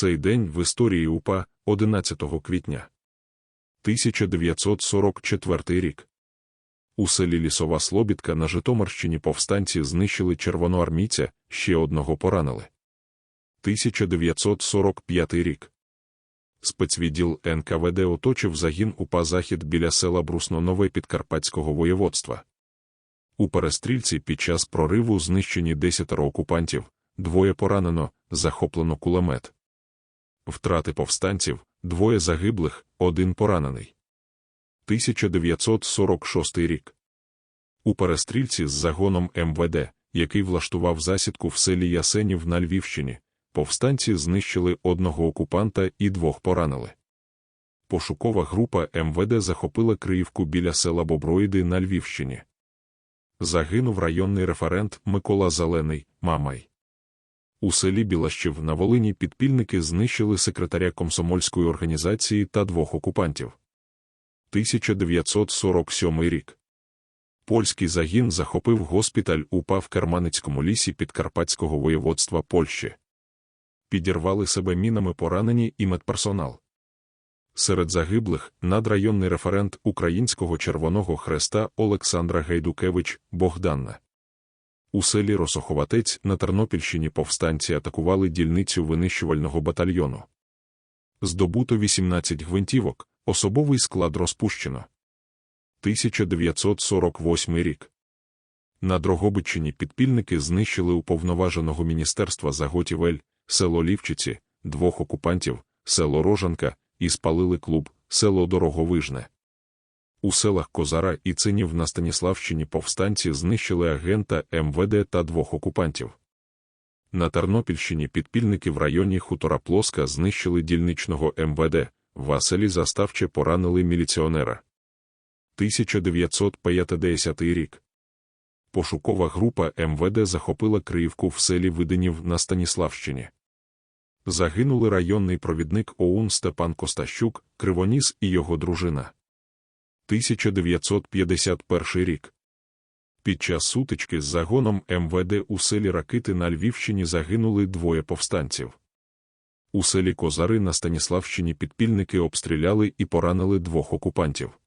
Цей день в історії УПА 11 квітня. 1944 рік. У селі Лісова Слобідка на Житомирщині повстанці знищили червоноармійця, ще одного поранили. 1945 рік. Спецвідділ НКВД оточив загін УПА Захід біля села Брусно-Нове Підкарпатського воєводства. У перестрільці під час прориву знищені десятеро окупантів, двоє поранено, захоплено кулемет. Втрати повстанців, двоє загиблих, один поранений. 1946 рік. У перестрільці з загоном МВД, який влаштував засідку в селі Ясенів на Львівщині, повстанці знищили одного окупанта і двох поранили. Пошукова група МВД захопила Криївку біля села Боброїди на Львівщині. Загинув районний референт Микола Зелений, Мамай. У селі Білащів на Волині підпільники знищили секретаря комсомольської організації та двох окупантів. 1947 рік. Польський загін захопив госпіталь УПА в Керманицькому лісі Підкарпатського воєводства Польщі. Підірвали себе мінами поранені і медперсонал. Серед загиблих надрайонний референт Українського Червоного Хреста Олександра Гайдукевич Богданна. У селі Росоховатець на Тернопільщині повстанці атакували дільницю винищувального батальйону. Здобуто 18 гвинтівок, особовий склад розпущено. 1948 рік. На Дрогобичині підпільники знищили уповноваженого міністерства заготівель, село Лівчиці, двох окупантів, село Рожанка, і спалили клуб, село Дороговижне. У селах Козара і Цинів на Станіславщині повстанці знищили агента МВД та двох окупантів. На Тернопільщині підпільники в районі Хутора Плоска знищили дільничного МВД, Васелі заставче поранили міліціонера. 1950 рік. Пошукова група МВД захопила Криївку в селі Видинів на Станіславщині. Загинули районний провідник ОУН Степан Костащук, Кривоніс і його дружина. 1951 рік. Під час сутички з загоном МВД у селі Ракити на Львівщині загинули двоє повстанців. У селі Козари на Станіславщині підпільники обстріляли і поранили двох окупантів.